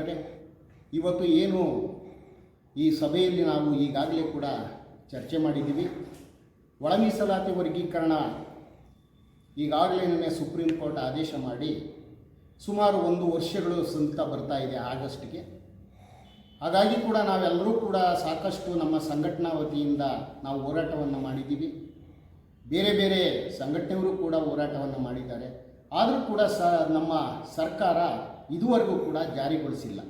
ಮಿತ್ರರೇ ಇವತ್ತು ಏನು ಈ ಸಭೆಯಲ್ಲಿ ನಾವು ಈಗಾಗಲೇ ಕೂಡ ಚರ್ಚೆ ಮಾಡಿದ್ದೀವಿ. ಒಳ ಮೀಸಲಾತಿ ವರ್ಗೀಕರಣ ಈಗಾಗಲೇ ನಿನ್ನೆ ಸುಪ್ರೀಂ ಕೋರ್ಟ್ ಆದೇಶ ಮಾಡಿ ಸುಮಾರು ಒಂದು ವರ್ಷಗಳು ಸಂತ ಬರ್ತಾ ಇದೆ ಆಗಸ್ಟ್ಗೆ. ಹಾಗಾಗಿ ಕೂಡ ನಾವೆಲ್ಲರೂ ಕೂಡ ಸಾಕಷ್ಟು ನಮ್ಮ ಸಂಘಟನಾ ವತಿಯಿಂದ ನಾವು ಹೋರಾಟವನ್ನು ಮಾಡಿದ್ದೀವಿ. ಬೇರೆ ಬೇರೆ ಸಂಘಟನೆಯವರು ಕೂಡ ಹೋರಾಟವನ್ನು ಮಾಡಿದ್ದಾರೆ. ಆದರೂ ಕೂಡ ಸ ನಮ್ಮ ಸರ್ಕಾರ ಇದುವರೆಗೂ ಕೂಡ ಜಾರಿಗೊಳಿಸಿಲ್ಲ.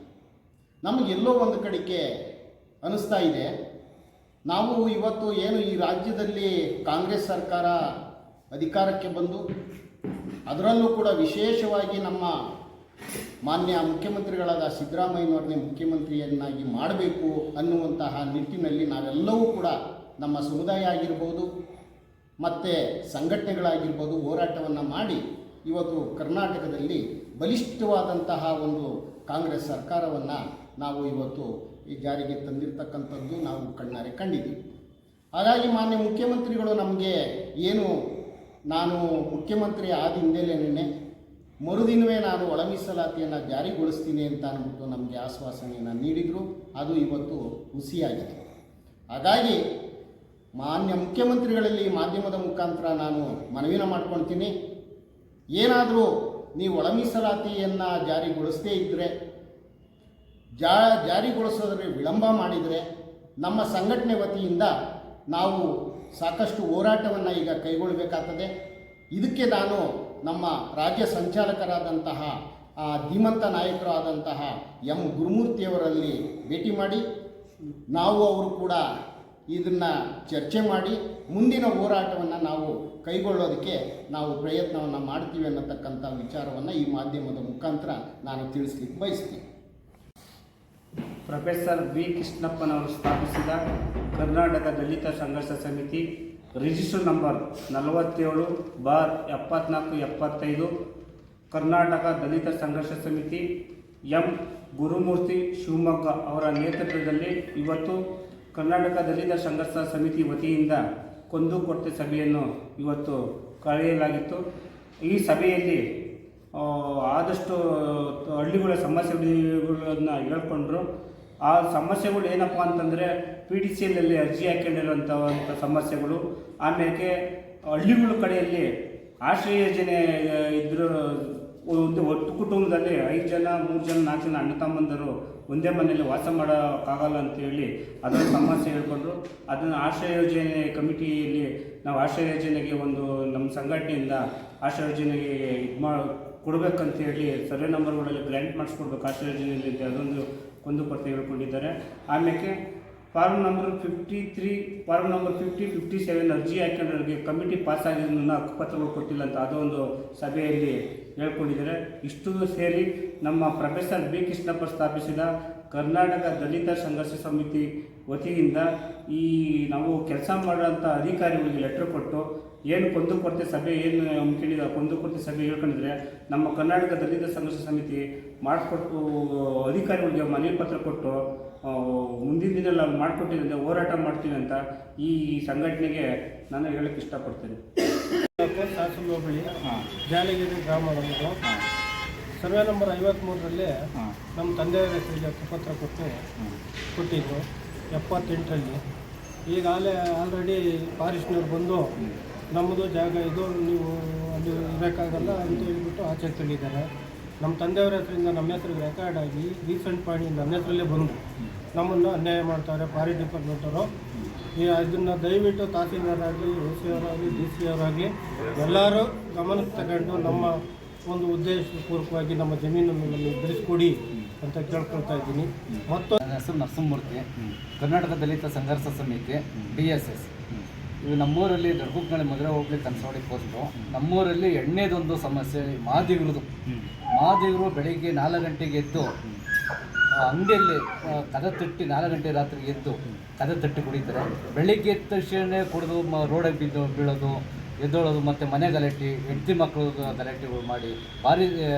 ನಮಗೆಲ್ಲೋ ಒಂದು ಕಡೆಗೆ ಅನ್ನಿಸ್ತಾ ಇದೆ. ನಾವು ಇವತ್ತು ಏನು ಈ ರಾಜ್ಯದಲ್ಲಿ ಕಾಂಗ್ರೆಸ್ ಸರ್ಕಾರ ಅಧಿಕಾರಕ್ಕೆ ಬಂದು, ಅದರಲ್ಲೂ ಕೂಡ ವಿಶೇಷವಾಗಿ ನಮ್ಮ ಮಾನ್ಯ ಮುಖ್ಯಮಂತ್ರಿಗಳಾದ ಸಿದ್ದರಾಮಯ್ಯನವ್ರನ್ನೇ ಮುಖ್ಯಮಂತ್ರಿಯನ್ನಾಗಿ ಮಾಡಬೇಕು ಅನ್ನುವಂತಹ ನಿಟ್ಟಿನಲ್ಲಿ ನಾವೆಲ್ಲವೂ ಕೂಡ ನಮ್ಮ ಸಮುದಾಯ ಆಗಿರ್ಬೋದು, ಮತ್ತು ಸಂಘಟನೆಗಳಾಗಿರ್ಬೋದು ಹೋರಾಟವನ್ನು ಮಾಡಿ ಇವತ್ತು ಕರ್ನಾಟಕದಲ್ಲಿ ಬಲಿಷ್ಠವಾದಂತಹ ಒಂದು ಕಾಂಗ್ರೆಸ್ ಸರ್ಕಾರವನ್ನು ನಾವು ಇವತ್ತು ಈ ಜಾರಿಗೆ ತಂದಿರತಕ್ಕಂಥದ್ದು ನಾವು ಕಣ್ಣಾರೆ ಕಂಡಿದ್ದೀವಿ. ಹಾಗಾಗಿ ಮಾನ್ಯ ಮುಖ್ಯಮಂತ್ರಿಗಳು ನಮಗೆ ಏನು ನಾನು ಮುಖ್ಯಮಂತ್ರಿ ಆದ ಹಿನ್ನೆಲೆಯೇ ಮರುದಿನವೇ ನಾನು ಒಳ ಮೀಸಲಾತಿಯನ್ನು ಜಾರಿಗೊಳಿಸ್ತೀನಿ ಅಂತ ಅಂದ್ಬಿಟ್ಟು ನಮಗೆ ಆಶ್ವಾಸನೆಯನ್ನು ನೀಡಿದರು. ಅದು ಇವತ್ತು ಹುಸಿಯಾಗಿದೆ. ಹಾಗಾಗಿ ಮಾನ್ಯ ಮುಖ್ಯಮಂತ್ರಿಗಳಲ್ಲಿ ಮಾಧ್ಯಮದ ಮುಖಾಂತರ ನಾನು ಮನವಿನ ಮಾಡ್ಕೊಳ್ತೀನಿ. ಏನಾದರೂ ನೀವು ಒಳ ಮೀಸಲಾತಿಯನ್ನು ಜಾರಿಗೊಳಿಸದೇ ಇದ್ದರೆ ಜಾ ಜಾರಿಗೊಳಿಸೋದ್ರೆ ವಿಳಂಬ ಮಾಡಿದರೆ ನಮ್ಮ ಸಂಘಟನೆ ವತಿಯಿಂದ ನಾವು ಸಾಕಷ್ಟು ಹೋರಾಟವನ್ನು ಈಗ ಕೈಗೊಳ್ಳಬೇಕಾಗ್ತದೆ. ಇದಕ್ಕೆ ನಾನು ನಮ್ಮ ರಾಜ್ಯ ಸಂಚಾಲಕರಾದಂತಹ ಧೀಮಂತ ಧೀಮಂತ ನಾಯಕರಾದಂತಹ ಎಂ. ಗುರುಮೂರ್ತಿಯವರಲ್ಲಿ ಭೇಟಿ ಮಾಡಿ, ನಾವು ಅವರು ಕೂಡ ಇದನ್ನು ಚರ್ಚೆ ಮಾಡಿ ಮುಂದಿನ ಹೋರಾಟವನ್ನು ನಾವು ಕೈಗೊಳ್ಳೋದಕ್ಕೆ ನಾವು ಪ್ರಯತ್ನವನ್ನು ಮಾಡ್ತೀವಿ ಅನ್ನತಕ್ಕಂಥ ವಿಚಾರವನ್ನು ಈ ಮಾಧ್ಯಮದ ಮುಖಾಂತರ ನಾನು ತಿಳಿಸ್ಲಿಕ್ಕೆ ಬಯಸ್ತೀನಿ. ಪ್ರೊಫೆಸರ್ ಬಿ ಕೃಷ್ಣಪ್ಪನವರು ಸ್ಥಾಪಿಸಿದ ಕರ್ನಾಟಕ ದಲಿತ ಸಂಘರ್ಷ ಸಮಿತಿ ರಿಜಿಸ್ಟರ್ ನಂಬರ್ ನಲವತ್ತೇಳು ಬಾರ್ ಎಪ್ಪತ್ನಾಲ್ಕು ಎಪ್ಪತ್ತೈದು, ಕರ್ನಾಟಕ ದಲಿತ ಸಂಘರ್ಷ ಸಮಿತಿ ಎಂ. ಗುರುಮೂರ್ತಿ ಶಿವಮೊಗ್ಗ ಅವರ ನೇತೃತ್ವದಲ್ಲಿ ಇವತ್ತು ಕರ್ನಾಟಕ ದಲಿತ ಸಂಘರ್ಷ ಸಮಿತಿ ವತಿಯಿಂದ ಕುಂದುಕೊರತೆ ಸಭೆಯನ್ನು ಇವತ್ತು ಕರೆಯಲಾಗಿತ್ತು. ಈ ಸಭೆಯಲ್ಲಿ ಆದಷ್ಟು ಹಳ್ಳಿಗಳ ಸಮಸ್ಯೆಗಳನ್ನ ಹೇಳ್ಕೊಂಡ್ರು. ಆ ಸಮಸ್ಯೆಗಳು ಏನಪ್ಪ ಅಂತಂದರೆ ಪಿ ಡಿ ಸಿ ಎಲ್ಲಲ್ಲಿ ಅರ್ಜಿ ಹಾಕೊಂಡಿರುವಂಥ ಸಮಸ್ಯೆಗಳು. ಆಮೇಲೆ ಹಳ್ಳಿಗಳ ಕಡೆಯಲ್ಲಿ ಆಶ್ರಯ ಯೋಜನೆ ಒಂದು ಒಟ್ಟು ಕುಟುಂಬದಲ್ಲಿ ಐದು ಜನ, ಮೂರು ಜನ, ನಾಲ್ಕು ಜನ ಅಣ್ಣ ತಮ್ಮಂದರು ಒಂದೇ ಮನೆಯಲ್ಲಿ ವಾಸ ಮಾಡೋಕ್ಕಾಗಲ್ಲ ಅಂತೇಳಿ ಅದರ ಸಮಸ್ಯೆ ಹೇಳ್ಕೊಂಡ್ರು. ಅದನ್ನು ಆಶ್ರಯ ಯೋಜನೆ ಕಮಿಟಿಯಲ್ಲಿ ನಾವು ಆಶ್ರಯ ಯೋಜನೆಗೆ ಒಂದು ನಮ್ಮ ಸಂಘಟನೆಯಿಂದ ಆಶ್ರಯ ಯೋಜನೆಗೆ ಇದು ಮಾ, ಕೊಡಬೇಕಂತೇಳಿ ಸರ್ವೆ ನಂಬರ್ಗಳಲ್ಲಿ ಗ್ರ್ಯಾಂಟ್ ಮಾಡಿಸ್ಕೊಡ್ಬೇಕು. ಆಶ್ರಯ ಯೋಜನೆಯಲ್ಲಿ ಅದೊಂದು ಅದೊಂದು ಕುಂದುಕೊರತೆ ಹೇಳ್ಕೊಂಡಿದ್ದಾರೆ. ಆಮೇಲೆ form number fifty three form number fifty fifty seven ಅರ್ಜಿ ಹಾಕೊಂಡ್ರಿಗೆ ಕಮಿಟಿ ಪಾಸ್ ಆಗಿದ್ದನ್ನು ಹಕ್ಕುಪತ್ರಗಳು ಕೊಟ್ಟಿಲ್ಲ ಅಂತ ಅದೊಂದು ಸಭೆಯಲ್ಲಿ ಹೇಳ್ಕೊಂಡಿದ್ದಾರೆ. ಇಷ್ಟು ಸೇರಿ ನಮ್ಮ ಪ್ರೊಫೆಸರ್ ಬಿ. ಕೃಷ್ಣಪ್ಪ ಸ್ಥಾಪಿಸಿದ ಕರ್ನಾಟಕ ದಲಿತ ಸಂಘರ್ಷ ಸಮಿತಿ ವತಿಯಿಂದ ಈ ನಾವು ಕೆಲಸ ಮಾಡುವಂಥ ಅಧಿಕಾರಿಗಳಿಗೆ ಲೆಟ್ರ್ ಕೊಟ್ಟು ಏನು ಕುಂದುಕೊರತೆ ಸಭೆ ಏನು ಹಮ್ಮಿಕೊಂಡಿದ ಕೊರತೆ ಸಭೆ ಹೇಳ್ಕೊಂಡಿದ್ರೆ ನಮ್ಮ ಕರ್ನಾಟಕ ದಲಿತ ಸಂಘರ್ಷ ಸಮಿತಿ ಮಾಡಿಕೊಟ್ಟು ಅಧಿಕಾರಿಗಳಿಗೆ ಮನವಿ ಪತ್ರ ಕೊಟ್ಟು ಮುಂದಿನ ದಿನದಲ್ಲಿ ನಾವು ಮಾಡಿಕೊಟ್ಟಿದ್ದಂತೆ ಹೋರಾಟ ಮಾಡ್ತೀವಿ ಅಂತ ಈ ಸಂಘಟನೆಗೆ ನಾನು ಹೇಳಕ್ಕೆ ಇಷ್ಟಪಡ್ತೇನೆ. ಜಾನಗಿರಿ ಜಾಲಗಿರಿ ಗ್ರಾಮ ಸರ್ವೆ ನಂಬರ್ ಐವತ್ಮೂರರಲ್ಲಿ ನಮ್ಮ ತಂದೆಯವರ ಹೆಸರಿಗೆ ಹಕ್ಕುಪತ್ರ ಕೊಟ್ಟು ಕೊಟ್ಟಿದ್ದು ಎಪ್ಪತ್ತೆಂಟರಲ್ಲಿ. ಈಗಾಗಲೇ ಆಲ್ರೆಡಿ ಫಾರೆಸ್ಟ್ನವ್ರು ಬಂದು ನಮ್ಮದು ಜಾಗ ಇದು ನೀವು ಅಲ್ಲಿ ಇರೋಕ್ಕಾಗಲ್ಲ ಅಂತ ಹೇಳ್ಬಿಟ್ಟು ಆಚೆ ತಳ್ಳಿದ್ದಾರೆ. ನಮ್ಮ ತಂದೆಯವರ ಹೆಸರಿಂದ ನಮ್ಮ ಹೆಸರಿಗೆ ರೆಕಾರ್ಡ್ ಆಗಿ ರೀಸೆಂಟ್ ಪಾಣಿ ನನ್ನ ಹೆಸರಲ್ಲೇ ಬಂದು ನಮ್ಮನ್ನು ಅನ್ಯಾಯ ಮಾಡ್ತಾರೆ ಫಾರೆಸ್ಟ್ ಡಿಪಾರ್ಟ್ಮೆಂಟವರು ಈ ಅದನ್ನು ದಯವಿಟ್ಟು ತಹಸೀಲ್ದಾರ್ ಆಗಲಿ ಎ ಸಿ ಅವರಾಗಲಿ ಡಿ ಸಿ ಅವರಾಗಲಿ ಎಲ್ಲರೂ ಗಮನಕ್ಕೆ ತಗೊಂಡು ನಮ್ಮ ಒಂದು ಉದ್ದೇಶಪೂರ್ವಕವಾಗಿ ನಮ್ಮ ಜಮೀನನ್ನು ನಮಗೆ ಅಂತ ಕೇಳ್ಕೊಳ್ತಾ ಇದ್ದೀನಿ. ಮತ್ತು ಹೆಸರು ನರಸಿಂಹಮೂರ್ತಿ. ಕರ್ನಾಟಕ ದಲಿತ ಸಂಘರ್ಷ ಸಮಿತಿ ಡಿ ಎಸ್ ಎಸ್ ಇವು ನಮ್ಮೂರಲ್ಲಿ ದೊಡ್ಡಗುಪ್ಪನಳ್ಳಿ ಮದುವೆ ಹೋಗ್ಲಿ ಕನ್ಸೋಡಿ ಪೋಸ್ಟು ನಮ್ಮೂರಲ್ಲಿ ಎಣ್ಣೆದೊಂದು ಸಮಸ್ಯೆ ಮಾದಿಗಳದು ಮಾದಿಗರು ಬೆಳಿಗ್ಗೆ ನಾಲ್ಕು ಗಂಟೆಗೆ ಎದ್ದು ಅಂಗಡಿಯಲ್ಲಿ ಕದ ತಟ್ಟಿ ನಾಲ್ಕು ಗಂಟೆ ರಾತ್ರಿ ಎದ್ದು, ಕದ ತಟ್ಟಿ ಕುಡಿತಾರೆ. ಬೆಳಿಗ್ಗೆ ಎದ್ದ ತಕ್ಷಣ ಕುಡಿದು ರೋಡಿಗೆ ಬಿದ್ದು ಬೀಳೋದು. ಎದ್ದೋಳೋದು ಮತ್ತು ಮನೆ ಗಲಾಟೆ ಹೆಂಡತಿ ಮಕ್ಕಳು ಗಲಾಟೆಗಳು ಮಾಡಿ ಭಾರಿ ಆ,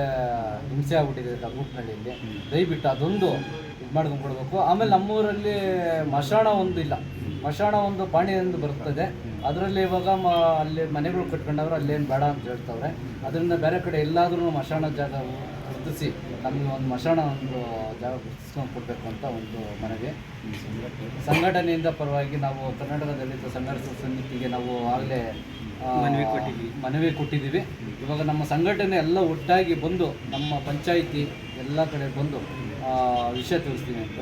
ಹಿಂಸೆ ಆಗ್ಬಿಟ್ಟಿದೆ ಗುಂಪಿನಳ್ಳಿಯಲ್ಲಿ ದಯವಿಟ್ಟು ಅದೊಂದು ಇದು ಮಾಡ್ಕೊಂಡು ಕೊಡಬೇಕು ಆಮೇಲೆ ನಮ್ಮೂರಲ್ಲಿ ಮಶಾಣ ಒಂದು ಇಲ್ಲ. ಮಶಾಣ ಒಂದು ಪಾಣಿ ಬರುತ್ತದೆ ಬರ್ತದೆ ಅದರಲ್ಲಿ ಇವಾಗ ಮ ಅಲ್ಲಿ ಮನೆಗಳು ಕಟ್ಕೊಂಡವ್ರು ಅಲ್ಲೇನು ಬೇಡ ಅಂತ ಹೇಳ್ತವ್ರೆ. ಅದರಿಂದ ಬೇರೆ ಕಡೆ ಎಲ್ಲಾದರೂ ಮಶಾಣ ಜಾಗ ಗುರುತಿಸಿ ನಮಗೆ ಒಂದು ಮಶಾಣ ಒಂದು ಜಾಗ ಗುರುತಿಸ್ಕೊಂಡು ಕೊಡಬೇಕು ಅಂತ ಒಂದು ಮನವಿ. ಸಂಘಟನೆಯಿಂದ ಪರವಾಗಿ ನಾವು ಕರ್ನಾಟಕ ದಲಿತ ಸಂಘರ್ಷ ಸಮಿತಿಗೆ ನಾವು ಆಗಲೇ ಮನವಿ ಕೊಟ್ಟಿದ್ದೀವಿ ಮನವಿ ಕೊಟ್ಟಿದ್ದೀವಿ. ಇವಾಗ ನಮ್ಮ ಸಂಘಟನೆ ಎಲ್ಲ ಒಟ್ಟಾಗಿ ಬಂದು ನಮ್ಮ ಪಂಚಾಯಿತಿ ಎಲ್ಲ ಕಡೆ ಬಂದು ವಿಷಯ ತಿಳಿಸ್ತೀನಿ ಅಂತ